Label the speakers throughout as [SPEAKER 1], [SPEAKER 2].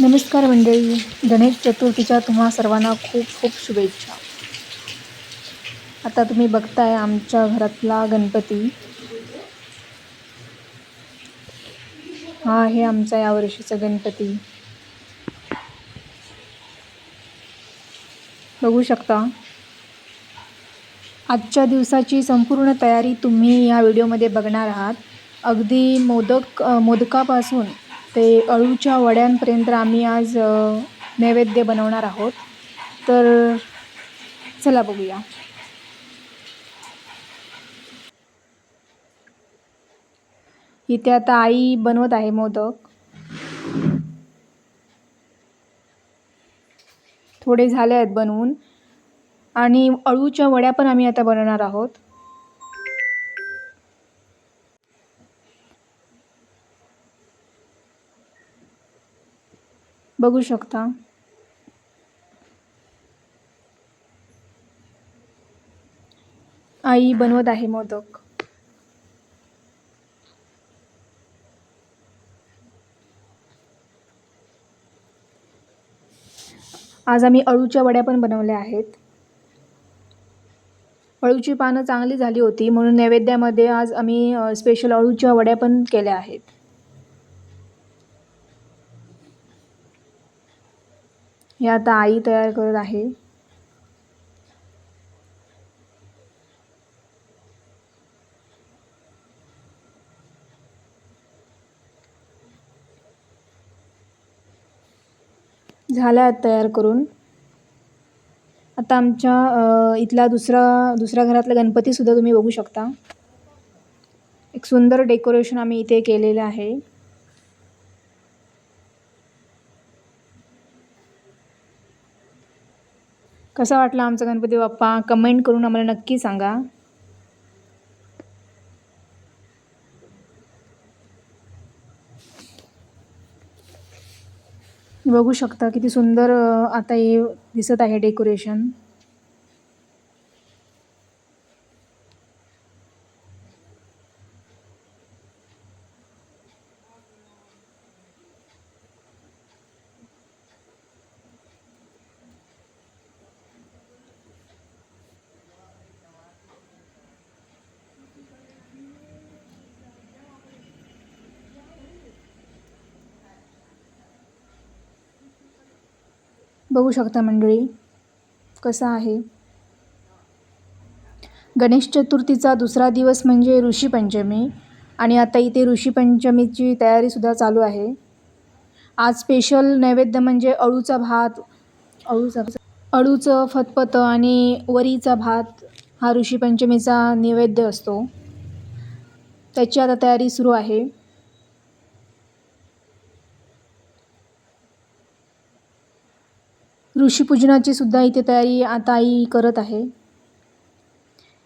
[SPEAKER 1] नमस्कार मंडळी. गणेश चतुर्थीच्या तुम्हा सर्वांना खूप खूप शुभेच्छा. आता तुम्ही बघताय आमच्या घरातला गणपती. हा आहे आमचा यावर्षीचा गणपती. बघू शकता. आजच्या दिवसाची संपूर्ण तयारी तुम्ही या व्हिडिओमध्ये बघणार आहात. अगदी मोदक मोदकापासून ते अळूच्या वड्यांपर्यंत आम्ही आज नैवेद्य बनवणार आहोत. तर चला बघूया. इथे आता आई बनवत आहे मोदक. थोडे झाले आहेत बनवून. आणि अळूच्या वड्या पण आम्ही आता बनवणार आहोत. बघू शकता. आई बनवत आहे मोदक. आज आम्ही अळूच्या वड्या पण बनवल्या आहेत. अळूची पानं चांगली झाली होती म्हणून नैवेद्यामध्ये आज आम्ही स्पेशल अळूच्या वड्या पण केल्या आहेत. हे आता आई तयार करत आहे. झाल्या तयार करून. आता आमच्या इथला दुसरा दुसऱ्या घरातला गणपतीसुद्धा तुम्ही बघू शकता. एक सुंदर डेकोरेशन आम्ही इथे केलेलं आहे. कसा वाटला आमचा गणपती बाप्पा? कमेंट करून आम्हाला नक्की सांगा. बघू शकता किती सुंदर आता हे दिसत आहे डेकोरेशन बघू शकता मंडळी कसं आहे. गणेश चतुर्थीचा दुसरा दिवस म्हणजे ऋषीपंचमी आणि आता इथे ऋषीपंचमीची तयारीसुद्धा चालू आहे. आज स्पेशल नैवेद्य म्हणजे अळूचा भात अळूचा अळूचं फतफतं आणि वरीचा भात हा ऋषीपंचमीचा नैवेद्य असतो. त्याची आता तयारी सुरू आहे. ऋषीपूजनाची सुद्धा इथे तयारी आता आई करत आहे.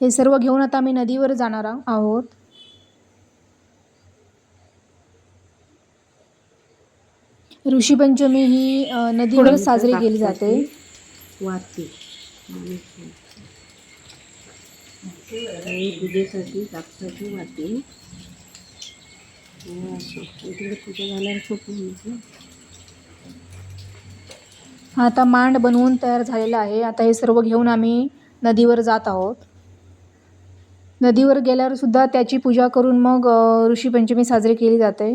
[SPEAKER 1] हे सर्व घेऊन आता आम्ही नदीवर जाणार आहोत. ऋषीपंचमी ही अ, नदीवरच साजरी केली जाते.
[SPEAKER 2] वाती पूजेसाठी कापसाची वाती आणि असं. इकडे पूजा झाल्यावर खूप
[SPEAKER 1] आता मांड बनवून तयार झालेला आहे. आता हे सर्व घेऊन आम्ही नदीवर जात आहोत. नदीवर गेल्यावर सुद्धा त्याची पूजा करून मग ऋषीपंचमी साजरी केली जाते.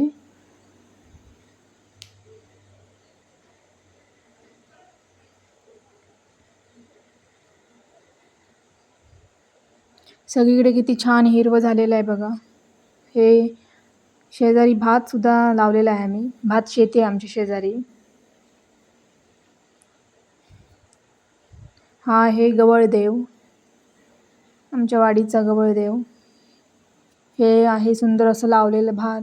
[SPEAKER 1] सगळीकडे किती छान हिरवं झालेलं आहे बघा. हे शेजारी भातसुद्धा लावलेला आहे आम्ही. भात शेती आहे आमच्या शेजारी. हा आहे गवळदेव. आमच्या वाडीचा गवळदेव. हे आहे सुंदर असं लावलेलं भात.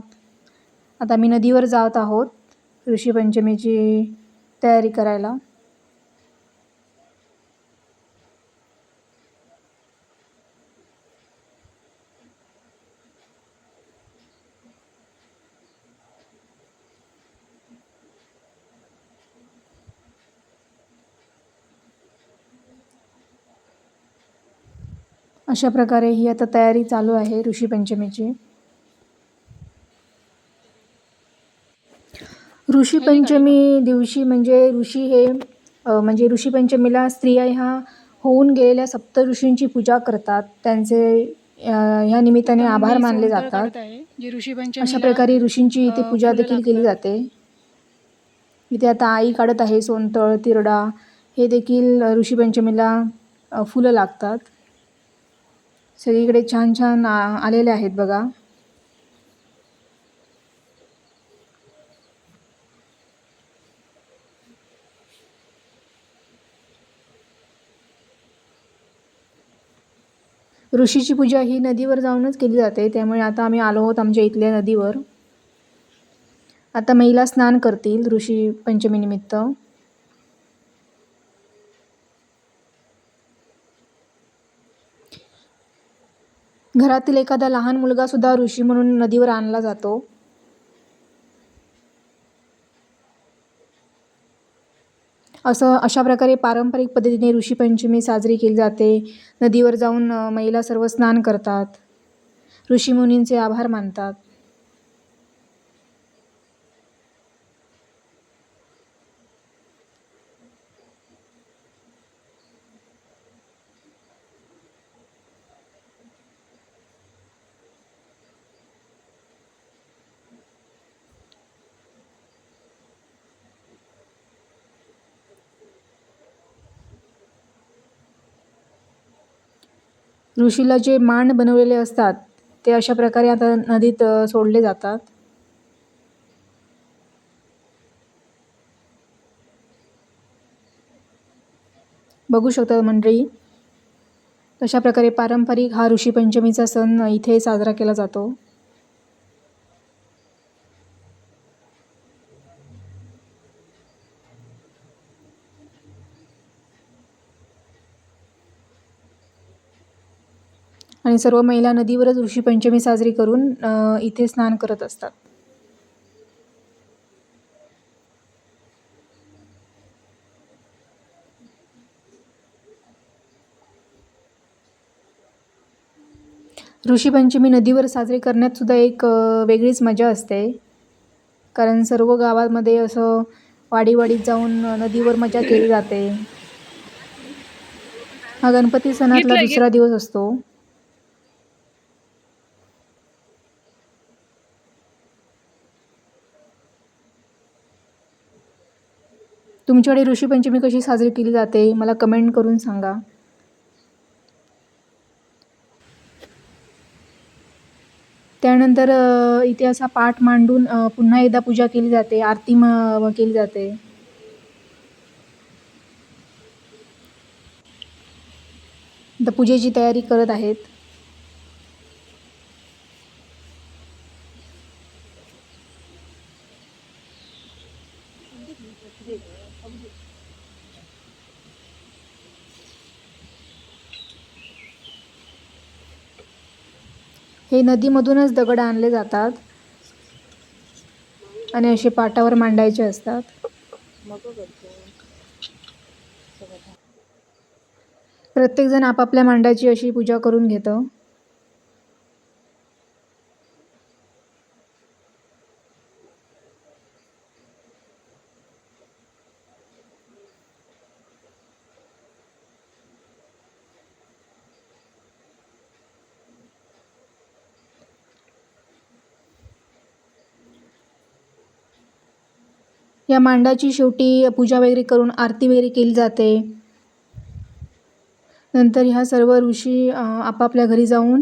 [SPEAKER 1] आता आम्ही नदीवर जात आहोत ऋषीपंचमीची तयारी करायला. अशा प्रकारे ही आता तयारी चालू आहे ऋषीपंचमीची ऋषीपंचमी दिवशी म्हणजे ऋषी हे म्हणजे ऋषीपंचमीला स्त्रिया ह्या होऊन गेलेल्या सप्त ऋषींची पूजा करतात. त्यांचे ह्या निमित्ताने आभार मानले जातात.
[SPEAKER 3] ऋषी
[SPEAKER 1] अशा प्रकारे ऋषींची इथे पूजा देखील केली जाते. इथे आता आई काढत आहे सोनतळ तिरडा. हे देखील ऋषीपंचमीला अ, फुलं लागतात. सगळीकडे छान छान आलेले आहेत बघा. ऋषीची पूजा ही नदीवर जाऊनच केली जाते त्यामुळे आता आम्ही आलो आहोत आमच्या इथल्या नदीवर. आता महिला स्नान करतील ऋषी पंचमीनिमित्त. घरातील एखादा लहान मुलगा सुद्धा ऋषी म्हणून नदीवर आणला जातो. असं अशा प्रकारे पारंपरिक पद्धतीने ऋषीपंचमी साजरी केली जाते. नदीवर जाऊन महिला सर्व स्नान करतात. ऋषीमुनींचे आभार मानतात. ऋषीला जे मांड बनवलेले असतात ते अशा प्रकारे आता नदीत सोडले जातात. बघू शकतात मंडळी तशा प्रकारे पारंपरिक हा ऋषीपंचमीचा सण इथे साजरा केला जातो. आणि सर्व महिला नदीवरच ऋषी पंचमी साजरी करून इथे स्नान करत असतात. ऋषीपंचमी नदीवर साजरी करण्यात सुद्धा एक वेगळीच मजा असते. कारण सर्व गावामध्ये असं वाडी वाडीत जाऊन नदीवर मजा केली जाते. हा गणपती सणातला दुसरा दिवस असतो. तुमच्याकडे ऋषीपंचमी कशी साजरी केली जाते? मला कमेंट करून सांगा. त्यानंतर इथे असा पाठ मांडून पुन्हा एकदा पूजा केली जाते. आरती म केली जाते. तर पूजेची तयारी करत आहेत. हे नदीमधूनच दगड आणले जातात आणि असे पाटावर मांडायचे असतात. प्रत्येकजण आपापल्या मांडायची अशी पूजा करून घेतं. या मांडाची शेवटी पूजा वगैरे करून आरती वगैरे केली जाते. नंतर ह्या सर्व ऋषी आपापल्या घरी जाऊन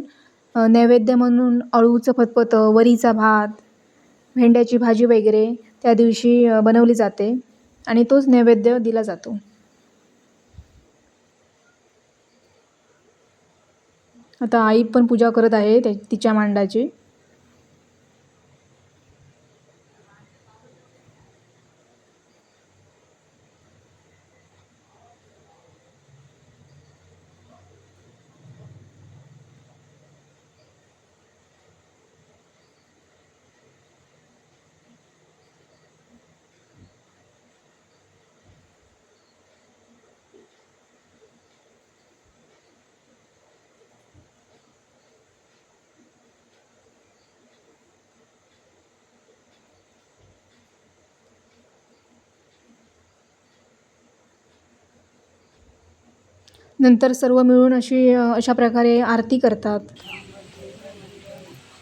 [SPEAKER 1] नैवेद्य म्हणून अळूचं फतफतं वरीचा भात भेंड्याची भाजी वगैरे त्या दिवशी बनवली जाते आणि तोच नैवेद्य दिला जातो. आता आई पण पूजा करत आहे त्या तिच्या मांडाची. नंतर सर्व मिळून अशी अशा प्रकारे आरती करतात.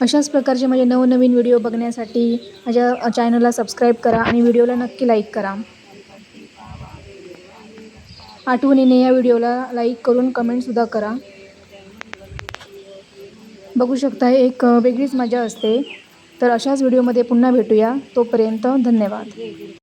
[SPEAKER 1] अशाच प्रकारचे माझे नवनवीन व्हिडिओ बघण्यासाठी माझ्या चॅनलला सबस्क्राईब करा आणि व्हिडिओला नक्की लाईक करा. आठवणीने या व्हिडिओला लाईक करून कमेंटसुद्धा करा. बघू शकता एक वेगळीच मजा असते. तर अशाच व्हिडिओमध्ये पुन्हा भेटूया. तोपर्यंत धन्यवाद.